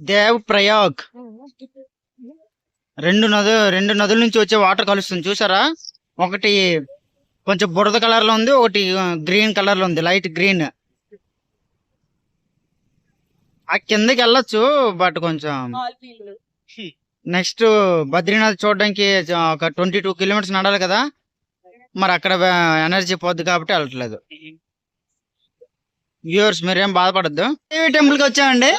దేవ్ ప్రయాగ్. రెండు నదు రెండు నదుల నుంచి వచ్చే వాటర్ కలుస్తుంది చూసారా? ఒకటి కొంచెం బురద కలర్లో ఉంది ఒకటి గ్రీన్ కలర్లో ఉంది లైట్ గ్రీన్. ఆ కిందకి వెళ్ళొచ్చు బట్ కొంచెం నెక్స్ట్ బద్రీనాథ్ చూడడానికి ఒక ట్వంటీ టూ కిలోమీటర్స్ నడాలి కదా? మరి అక్కడ ఎనర్జీ పోద్ది కాబట్టి వెళ్ళట్లేదు. వ్యూవర్స్ మీరేం బాధపడద్దు. టెంపుల్కి వచ్చామండి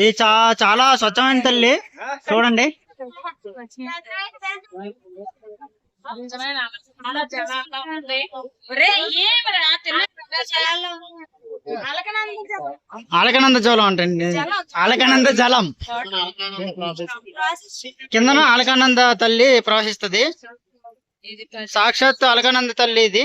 ఇది చా చాలా స్వచ్ఛమైన తల్లి. చూడండి. అలకనంద జలం అంటండి అలకనంద జలం. కిందన అలకానంద తల్లి ప్రవహిస్తది సాక్షాత్ అలకానంద తల్లి ఇది.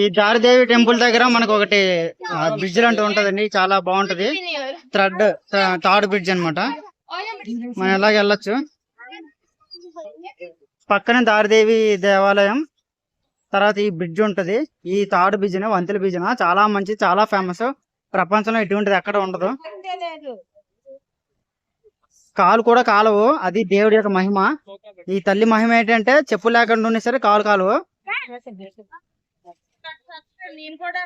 ఈ దారిదేవి టెంపుల్ దగ్గర మనకు ఒకటి బ్రిడ్జ్ లాంటి ఉంటదండి. చాలా బాగుంటది. థ్రెడ్ థర్డ్ బ్రిడ్జ్ అన్నమాట. మనం ఎలాగ వెళ్ళొచ్చు? పక్కనే దారిదేవి దేవాలయం. తర్వాత ఈ బ్రిడ్జ్ ఉంటది. ఈ తాడు బ్రిడ్జ్ వంతెల బ్రిడ్జ్ చాలా మంచి చాలా ఫేమస్ ప్రపంచంలో ఎటువంటిది ఎక్కడ ఉండదు. కాలు కూడా కాలవు. అది దేవుడి యొక్క మహిమ. ఈ తల్లి మహిమ ఏంటంటే చెప్పు లేకుండా ఉన్నా సరే కాలు కాలువు. నేను కూడా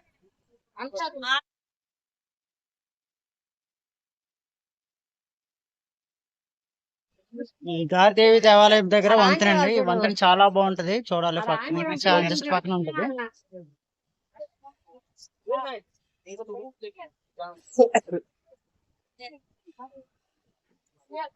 ఈ గారిదేవి దేవాలయం దగ్గర వంతెన అండి. వంతెన చాలా బాగుంటది. చూడాలి పక్కన జస్ట్ పక్కన ఉంటది. Yeah,